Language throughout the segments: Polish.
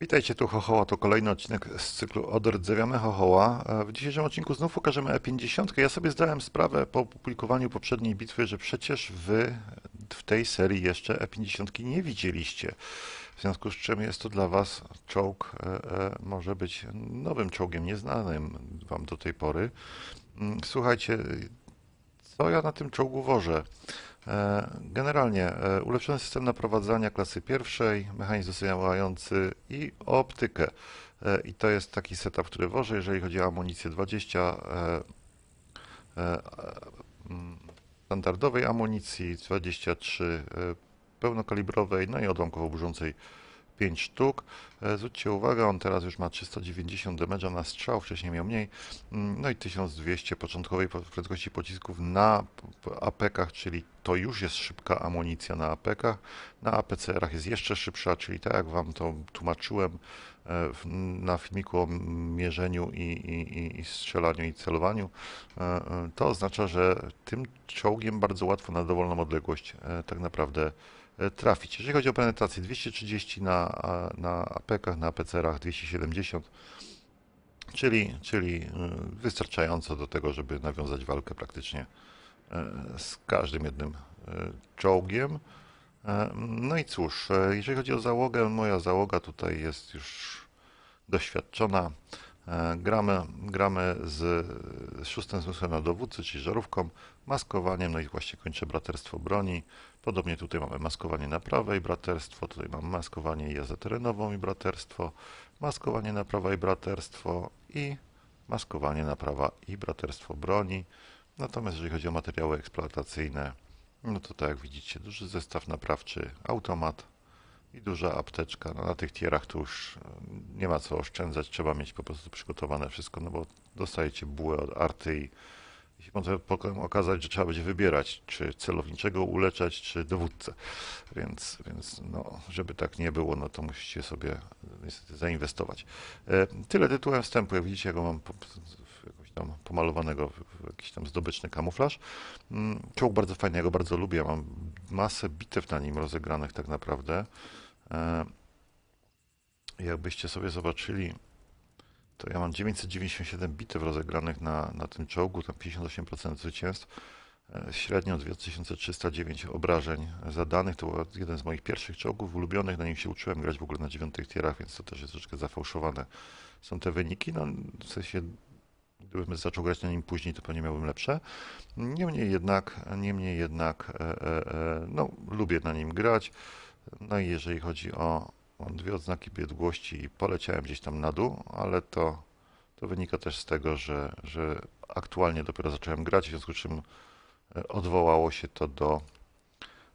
Witajcie, tu Chochoła, to kolejny odcinek z cyklu Odrdzewiamy Chochoła. E, W dzisiejszym odcinku znów pokażemy E50. Ja sobie zdałem sprawę po opublikowaniu poprzedniej bitwy, że przecież wy w tej serii jeszcze E50 nie widzieliście. W związku z czym jest to dla was czołg, e, e, może być nowym czołgiem, nieznanym wam do tej pory. Mm, Słuchajcie, co ja na tym czołgu wożę? E, Generalnie e, ulepszony system naprowadzania klasy pierwszej, mechanizm dosyjający i optykę. E, I to jest taki setup, który wożę. Jeżeli chodzi o amunicję 20 e, e, mm, standardowej amunicji, 23 e, pełnokalibrowej, no i odłamkowo burzącej 5 sztuk. E, Zwróćcie uwagę, on teraz już ma 390 damage'a na strzał, wcześniej miał mniej. Mm, No i 1200 początkowej po- prędkości pocisków na APK-ach, czyli to już jest szybka amunicja na APK-ach. Na APCR-ach jest jeszcze szybsza, czyli tak jak Wam to tłumaczyłem e, na filmiku o mierzeniu i, i, i- strzelaniu i celowaniu, e, to oznacza, że tym czołgiem bardzo łatwo na dowolną odległość tak naprawdę trafić. Jeżeli chodzi o penetrację, 230 na, na APK-ach, na APCR-ach 270, czyli, czyli y, wystarczająco do tego, żeby nawiązać walkę praktycznie e, z każdym jednym e, czołgiem. E, No i cóż, e, jeżeli chodzi o załogę, moja załoga tutaj jest już doświadczona. E, Gramy, gramy z szóstym zmysłem na dowódcy, czyli żarówką, maskowaniem, no i właśnie kończę braterstwo broni. Podobnie tutaj mamy maskowanie na prawej braterstwo, tutaj mam maskowanie jazdę terenową i braterstwo, maskowanie na prawa i braterstwo i maskowanie na prawa i braterstwo broni. Natomiast jeżeli chodzi o materiały eksploatacyjne, no to tak jak widzicie, duży zestaw naprawczy, automat i duża apteczka. No na tych tierach to już e, nie ma co oszczędzać, trzeba mieć po prostu przygotowane wszystko, no bo dostajecie bułę od arty i się może potem okazać, że trzeba będzie wybierać, czy celowniczego uleczać, czy dowódcę. Więc, więc no, żeby tak nie było, no to musicie sobie e, niestety zainwestować. E, Tyle tytułem wstępu, jak widzicie, ja go mam jakoś tam pomalowanego w jakiś tam zdobyczny kamuflaż. Mm, Czołg bardzo fajny, ja go bardzo lubię, ja mam masę bitew na nim rozegranych tak naprawdę. E, Jakbyście sobie zobaczyli, to ja mam 997 bitew rozegranych na, na tym czołgu, tam 58% zwycięstw. E, Średnio 2309 obrażeń zadanych. To był jeden z moich pierwszych czołgów ulubionych. Na nim się uczyłem grać w ogóle na dziewiątych tierach, więc to też jest troszeczkę zafałszowane. Są te wyniki. No, w sensie, gdybym zaczął grać na nim później, to pewnie miałbym lepsze. Niemniej jednak, niemniej jednak, e, e, e, no, lubię na nim grać. No i jeżeli chodzi o, mam dwie odznaki biegłości i poleciałem gdzieś tam na dół, ale to, to wynika też z tego, że, że aktualnie dopiero zacząłem grać, w związku z czym e, odwołało się to do,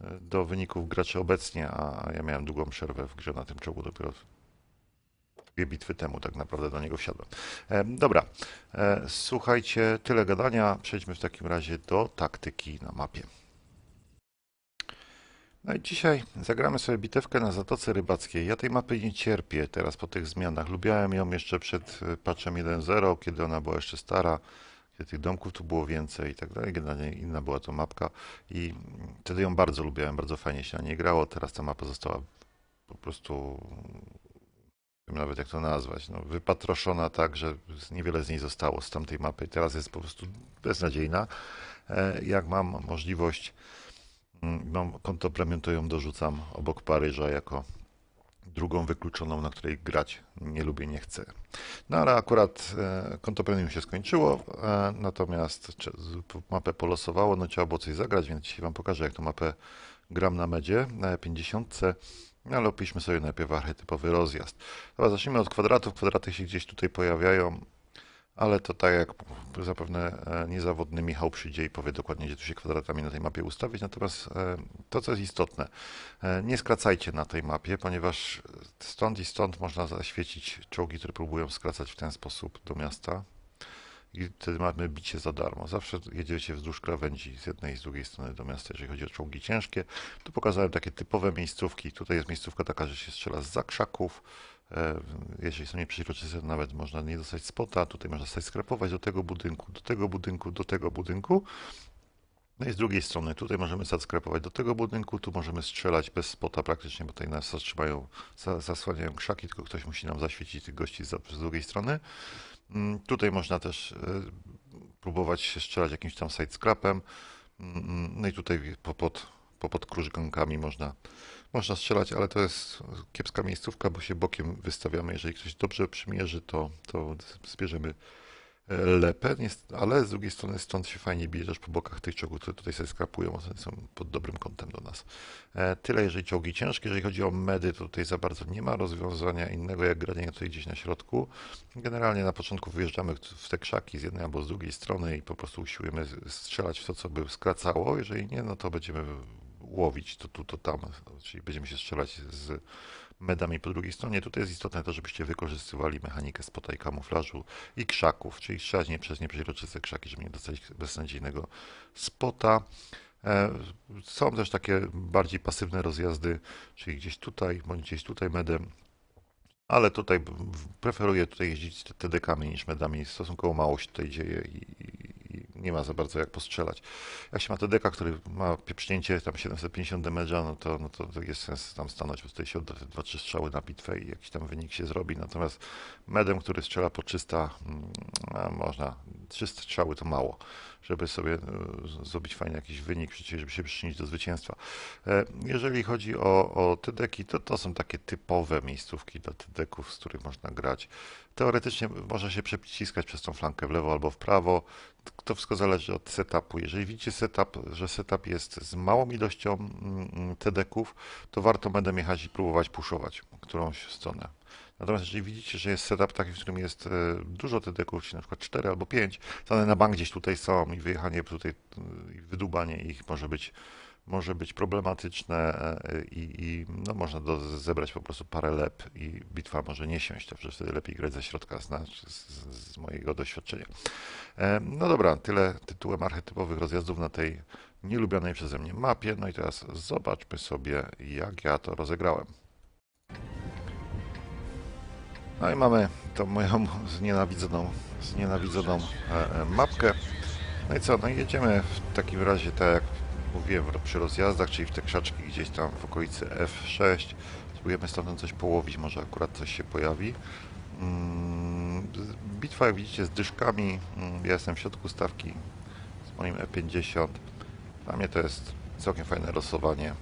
e, do wyników graczy obecnie, a ja miałem długą przerwę w grze na tym czołgu dopiero dwie bitwy temu tak naprawdę do niego wsiadłem. E, Dobra, e, słuchajcie, tyle gadania, przejdźmy w takim razie do taktyki na mapie. No i dzisiaj zagramy sobie bitewkę na Zatoce Rybackiej. Ja tej mapy nie cierpię teraz po tych zmianach. Lubiałem ją jeszcze przed e, patchem 1.0, kiedy ona była jeszcze stara, kiedy tych domków tu było więcej i tak dalej. Generalnie inna była to mapka i wtedy ją bardzo lubiałem, bardzo fajnie się na niej grało. Teraz ta mapa została po prostu, nie wiem nawet jak to nazwać, no, wypatroszona tak, że niewiele z niej zostało z tamtej mapy. Teraz jest po prostu beznadziejna. E, Jak mam możliwość Mam konto premium, to ją dorzucam obok Paryża jako drugą wykluczoną, na której grać nie lubię, nie chcę. No ale akurat e, konto premium się skończyło, e, natomiast mapę polosowało, no trzeba było coś zagrać, więc dzisiaj Wam pokażę, jak tą mapę gram na medzie, na 50. No ale opiszmy sobie najpierw archetypowy rozjazd. Dobra, zacznijmy od kwadratów. Kwadraty się gdzieś tutaj pojawiają. Ale to tak jak zapewne e, niezawodny Michał przyjdzie i powie dokładnie, gdzie tu się kwadratami na tej mapie ustawić. Natomiast e, to, co jest istotne, e, nie skracajcie na tej mapie, ponieważ stąd i stąd można zaświecić czołgi, które próbują skracać w ten sposób do miasta. I wtedy mamy bicie za darmo. Zawsze jedziecie wzdłuż krawędzi z jednej i z drugiej strony do miasta, jeżeli chodzi o czołgi ciężkie. Tu pokazałem takie typowe miejscówki. Tutaj jest miejscówka taka, że się strzela z zakrzaków. E, Jeżeli są nieprzeźroczyste, nawet można nie dostać spota. Tutaj można sobie skrepować do tego budynku, do tego budynku, do tego budynku. No i z drugiej strony, tutaj możemy zaskrepować do tego budynku, tu możemy strzelać bez spota praktycznie, bo tutaj nas zatrzymają, za- zasłaniają krzaki, tylko ktoś musi nam zaświecić tych gości z, drugiej strony. Mm, Tutaj można też e, próbować się strzelać jakimś tam side scrapem. Mm, No i tutaj popod, popod krużgankami można, można strzelać, ale to jest kiepska miejscówka, bo się bokiem wystawiamy. Jeżeli ktoś dobrze przymierzy, to, to zbierzemy e, lepę, ale z drugiej strony stąd się fajnie bije też po bokach tych czołgów, które tutaj sobie skrapują, one są pod dobrym kątem do nas. E, Tyle jeżeli czołgi ciężkie, jeżeli chodzi o medy, to tutaj za bardzo nie ma rozwiązania innego jak granie tutaj gdzieś na środku. Generalnie na początku wyjeżdżamy w te krzaki z jednej albo z drugiej strony i po prostu usiłujemy strzelać w to, co by skracało. Jeżeli nie, no to będziemy łowić to tu, to tam, czyli będziemy się strzelać z medami po drugiej stronie. Tutaj jest istotne to, żebyście wykorzystywali mechanikę spota i kamuflażu i krzaków, czyli strzelać nie przez nieprzeźroczyste krzaki, żeby nie dostać beznadziejnego spota. E, Są też takie bardziej pasywne rozjazdy, czyli gdzieś tutaj, bądź gdzieś tutaj medem, ale tutaj preferuję tutaj jeździć TD-kami niż medami. Stosunkowo mało się tutaj dzieje i nie ma za bardzo jak postrzelać. Jak się ma TD-ka, który ma pieprznięcie tam 750 damage'a, no to, no to jest sens tam stanąć, bo tutaj się odda te 2-3 strzały na bitwę i jakiś tam wynik się zrobi. Natomiast medem, który strzela po 300, mm, a można, 300 strzały to mało, żeby sobie e, zrobić fajny jakiś wynik, żeby się przyczynić do zwycięstwa. E, Jeżeli chodzi o, o TD-ki, to to są takie typowe miejscówki dla TD-ków, z których można grać. Teoretycznie można się przeciskać przez tą flankę w lewo albo w prawo. To wszystko zależy od setupu. Jeżeli widzicie setup, że setup jest z małą ilością mm, TD-ków, to warto medem jechać i próbować puszować którąś stronę. Natomiast jeżeli widzicie, że jest setup taki, w którym jest e, dużo TD-ków, czyli na przykład 4 albo 5, to one na bank gdzieś tutaj są i wyjechanie tutaj i wydubanie ich może być może być problematyczne e, i, i no, można do, zebrać po prostu parę lep i bitwa może nie siąść, także wtedy lepiej grać ze środka z, z, z mojego doświadczenia. E, No dobra, tyle tytułem archetypowych rozjazdów na tej nielubionej przeze mnie mapie. No i teraz zobaczmy sobie, jak ja to rozegrałem. No i mamy tą moją znienawidzoną, znienawidzoną e, e, mapkę. No i co, no jedziemy w takim razie, tak jak mówiłem, przy rozjazdach, czyli w te krzaczki gdzieś tam w okolicy F6. Spróbujemy stamtąd coś połowić, może akurat coś się pojawi. Mm, Bitwa, jak widzicie, z dyszkami. Mm, Ja jestem w środku stawki z moim E50. Dla mnie to jest całkiem fajne losowanie.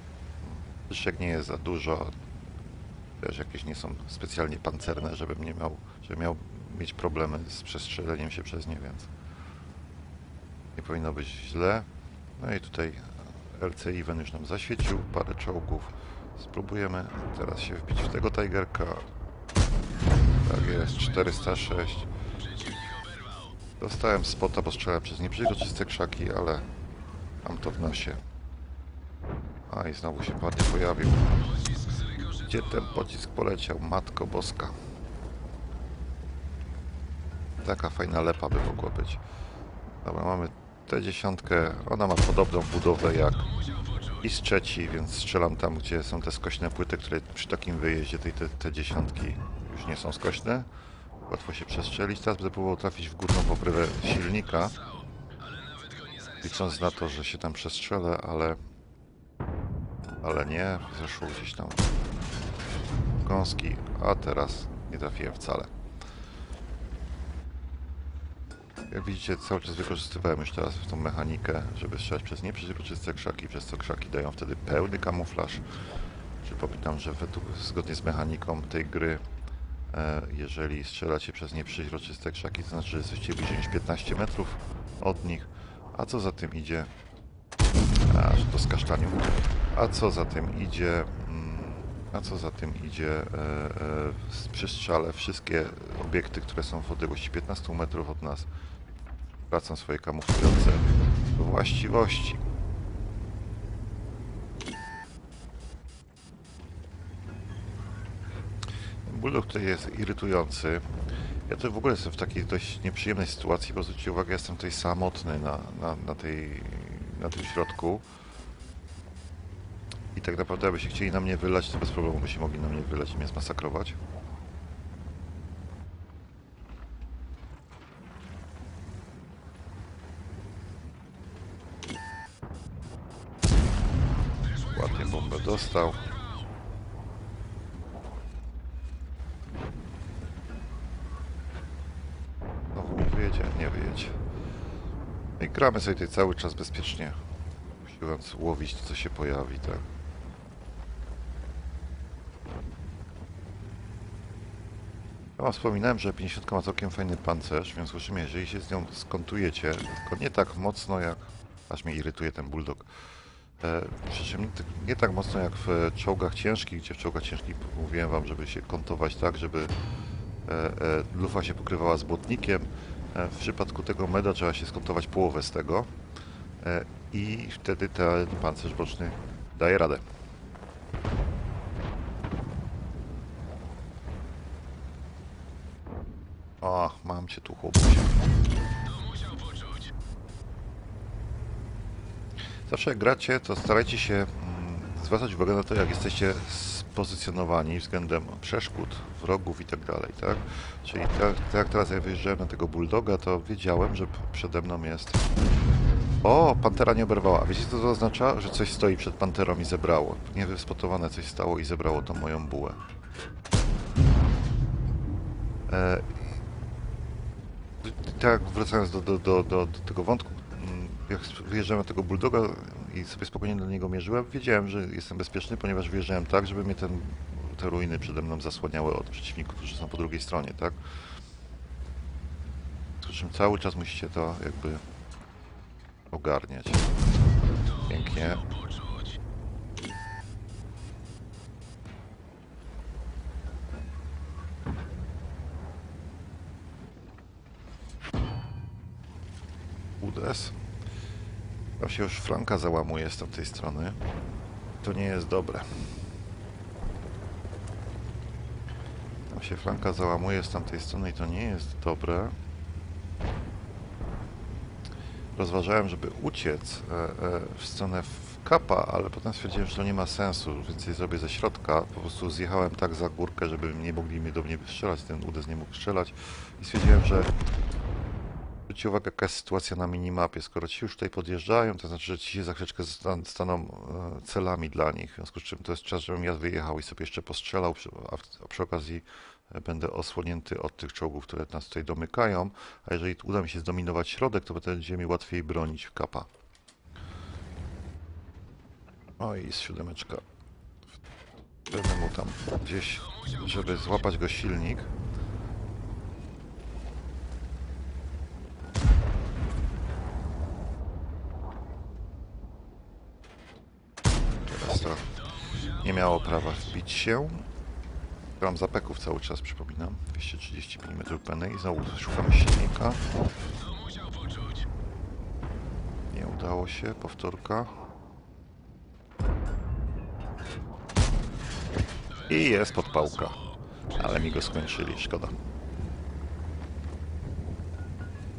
Dyszek nie jest za dużo. Też jakieś nie są specjalnie pancerne, żebym nie miał, żebym miał mieć problemy z przestrzeleniem się przez nie, więc nie powinno być źle. No i tutaj LC Even już nam zaświecił parę czołgów. Spróbujemy teraz się wbić w tego Tigerka. Tak jest, 406. Dostałem spota, bo strzelałem przez nieprzeźroczyste krzaki, ale mam to w nosie. A i znowu się ładnie pojawił. Gdzie ten pocisk poleciał? Matko Boska. Taka fajna lepa by mogła być. Dobra, mamy tę dziesiątkę. Ona ma podobną budowę jak i z trzeci, więc strzelam tam, gdzie są te skośne płyty, które przy takim wyjeździe te, te dziesiątki już nie są skośne. Łatwo się przestrzelić. Teraz będę próbował trafić w górną pokrywę silnika. Licząc na to, że się tam przestrzelę, ale... Ale nie, zeszło gdzieś tam a teraz nie trafiłem wcale. Jak widzicie, cały czas wykorzystywałem już teraz tą mechanikę, żeby strzelać przez nieprzeźroczyste krzaki, przez co krzaki dają wtedy pełny kamuflaż. Przypominam, że według, zgodnie z mechaniką tej gry, e, jeżeli strzelacie przez nieprzeźroczyste krzaki, to znaczy, że jesteście bliżej niż 15 metrów od nich, a co za tym idzie... A, że to z kasztaniu. A co za tym idzie... A co za tym idzie e, e, z- przy strzale wszystkie obiekty, które są w odległości 15 metrów od nas, tracą swoje kamuflujące właściwości. Bulldog tutaj jest irytujący. Ja to w ogóle jestem w takiej dość nieprzyjemnej sytuacji, bo zwróćcie uwagę, jestem tutaj samotny na, na, na, tej, na tym środku. I tak naprawdę, aby się chcieli na mnie wylać, to bez problemu by się mogli na mnie wylać i mnie zmasakrować. Ładnie bombę dostał. Znowu nie wyjedzie? Nie wyjedzie. No I gramy sobie tutaj cały czas bezpiecznie. Usiłując łowić to, co się pojawi, tak. Ja wam wspominałem, że 50 ma całkiem fajny pancerz, więc słyszymy, jeżeli się z nią skontujecie, tylko nie tak mocno jak... Aż mnie irytuje ten bulldog. E, przy czym nie, tak- mocno jak w czołgach ciężkich, gdzie w czołgach ciężkich mówiłem wam, żeby się kontować tak, żeby e, e, lufa się pokrywała z błotnikiem. E, w przypadku tego meda trzeba się skontować połowę z tego e, i wtedy ten pancerz boczny daje radę. O, mam cię tu, chłopusie. Zawsze jak gracie, to starajcie się mm, zwracać uwagę na to, jak jesteście spozycjonowani względem przeszkód, wrogów i tak dalej, tak? Czyli tak, tak jak teraz ja wyjeżdżałem na tego bulldoga, to wiedziałem, że przede mną jest... O, pantera nie oberwała. Wiecie co to oznacza? Że coś stoi przed panterą i zebrało. Niewyspotowane coś stało i zebrało tą moją bułę. E, tak, wracając do, do, do, do, tego wątku, mm, jak wyjeżdżałem tego bulldoga i sobie spokojnie do niego mierzyłem, wiedziałem, że jestem bezpieczny, ponieważ wyjeżdżałem tak, żeby mnie ten, te ruiny przede mną zasłaniały od przeciwników, którzy są po drugiej stronie, tak? Przy czym cały czas musicie to jakby ogarniać. Pięknie. Tam się już flanka załamuje z tamtej strony. To nie jest dobre. Tam się flanka załamuje z tamtej strony i to nie jest dobre. Rozważałem, żeby uciec e, e, w stronę kapa, ale potem stwierdziłem, że to nie ma sensu, więc je zrobię ze środka. Po prostu zjechałem tak za górkę, żeby nie mogli mnie do mnie strzelać, ten UDS nie mógł strzelać i stwierdziłem, że Zwróćcie uwagę, jaka jest sytuacja na minimapie. Skoro ci już tutaj podjeżdżają, to znaczy, że ci się za chwileczkę stan- staną e, celami dla nich. W związku z czym to jest czas, żebym ja wyjechał i sobie jeszcze postrzelał, a, przy okazji e, będę osłonięty od tych czołgów, które nas tutaj domykają. A jeżeli uda mi się zdominować środek, to będzie mi łatwiej bronić kapa. O i jest siódemeczka. Będę mu tam gdzieś, żeby złapać go silnik. Teraz to nie miało prawa wbić się. Gram zapeków cały czas, przypominam. 230 mm peny i znowu szukamy silnika. Nie udało się, powtórka. I jest podpałka. Ale mi go skończyli, szkoda.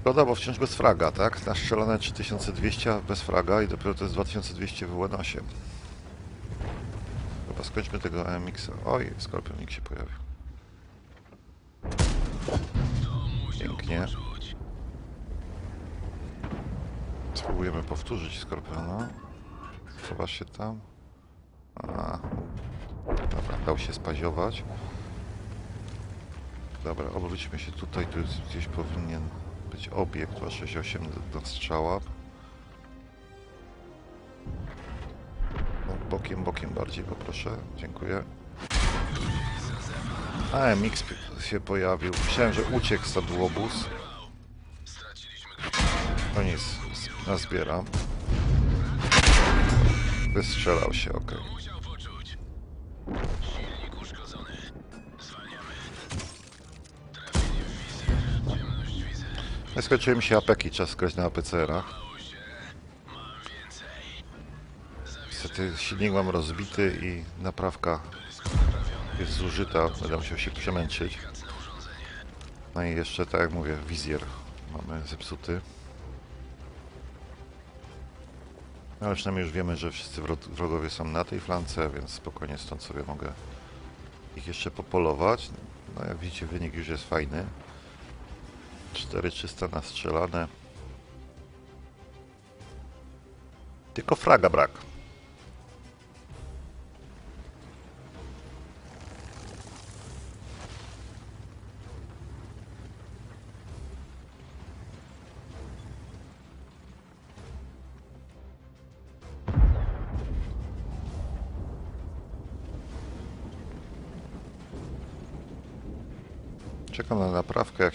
Szkoda, bo wciąż bez fraga, tak? Nastrzelone 3200 a bez fraga i dopiero to jest 2200 w UN8. Skończmy tego AMX-a. Oj, skorpionik się pojawił. Pięknie. Spróbujemy powtórzyć skorpiona. Schowasz się tam. A. Dobra, dał się spaziować. Dobra, obróćmy się tutaj. Tu gdzieś powinien być obiekt 268 do, do strzała. Bokiem, bokiem bardziej poproszę. Dziękuję. AMX się pojawił. Myślałem, że uciekł stąd łobuz. No nic, nazbieram. Wystrzelał się, ok. No, Skończyły się apeki, czas grać na APCR-ach. Niestety silnik mam rozbity i naprawka jest zużyta. Będę musiał się przemęczyć. No i jeszcze, tak jak mówię, wizjer mamy zepsuty. No, ale przynajmniej już wiemy, że wszyscy wro- wrogowie są na tej flance, więc spokojnie stąd sobie mogę ich jeszcze popolować. No jak widzicie, wynik już jest fajny. 4300 nastrzelane. Tylko fraga brak.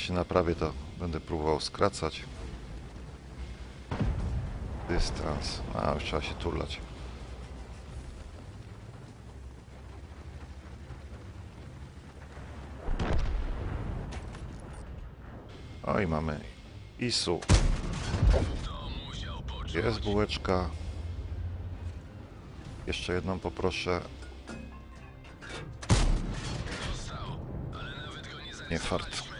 Się naprawię, to będę próbował skracać dystans. A, już trzeba się turlać. Oj, mamy ISU. Jest bułeczka. Jeszcze jedną poproszę. Nie fart.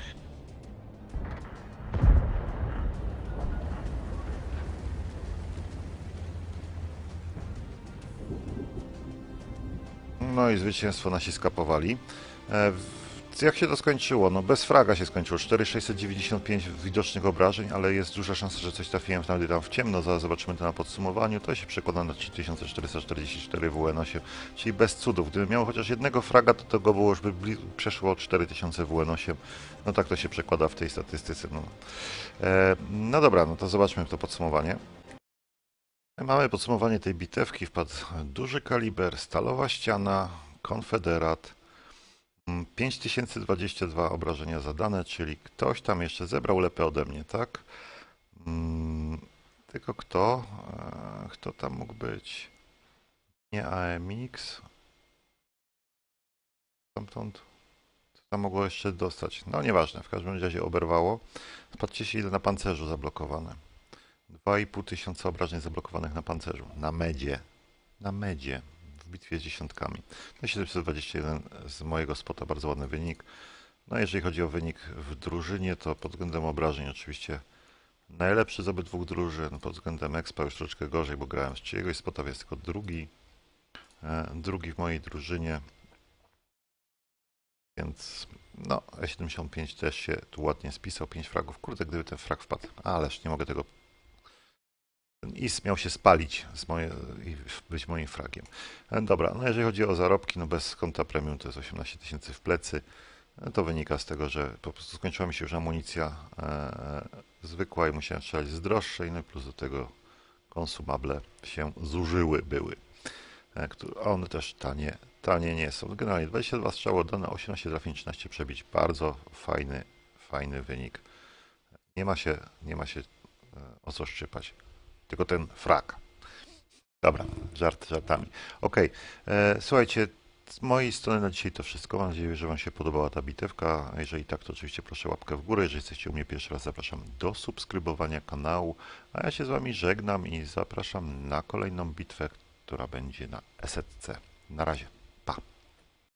No i zwycięstwo nasi skapowali. E, Jak się to skończyło? No bez fraga się skończyło. 4695 widocznych obrażeń, ale jest duża szansa, że coś trafiłem nawet tam w ciemno. Zaraz zobaczymy to na podsumowaniu. To się przekłada na 3444 w WN8, czyli bez cudów. Gdybym miał chociaż jednego fraga, to tego było już by przeszło 4000 w WN8. No tak to się przekłada w tej statystyce. No, e, no dobra, no to zobaczmy to podsumowanie. Mamy podsumowanie tej bitewki. Wpadł duży kaliber, stalowa ściana, konfederat. Mm, 5022 obrażenia zadane, czyli ktoś tam jeszcze zebrał lepę ode mnie, tak? Mm, Tylko kto? E, Kto tam mógł być? Nie AMX. Stamtąd. Co tam mogło jeszcze dostać? No nieważne, w każdym razie oberwało. Patrzcie się ile na pancerzu zablokowane. 2,5 tysiąca obrażeń zablokowanych na pancerzu. Na medzie. Na medzie. W bitwie z dziesiątkami. No 721 z mojego spota, bardzo ładny wynik. No jeżeli chodzi o wynik w drużynie, to pod względem obrażeń oczywiście najlepszy z obydwu drużyn. Pod względem expa już troszeczkę gorzej, bo grałem z czyjegoś spota, jest tylko drugi. E, drugi w mojej drużynie. Więc no, E75 też się tu ładnie spisał, 5 fragów. Kurde, gdyby ten frag wpadł. Ależ nie mogę tego ten IS miał się spalić z moje, i być moim fragiem. E, Dobra, no jeżeli chodzi o zarobki, no bez konta premium to jest 18 tysięcy w plecy. E, To wynika z tego, że po prostu skończyła mi się już amunicja e, zwykła i musiałem strzelać z droższej, no plus do tego konsumable się zużyły były. E, a one też tanie, tanie nie są. Generalnie 22 strzały oddane, 18 trafień, 13 przebić. Bardzo fajny, fajny wynik. Nie ma się, nie ma się e, o co szczypać tylko ten frak. Dobra, żart żartami. Okej, e, słuchajcie, z mojej strony na dzisiaj to wszystko. Mam nadzieję, że Wam się podobała ta bitewka. Jeżeli tak, to oczywiście proszę łapkę w górę. Jeżeli jesteście u mnie pierwszy raz, zapraszam do subskrybowania kanału. A ja się z Wami żegnam i zapraszam na kolejną bitwę, która będzie na SC. Na razie!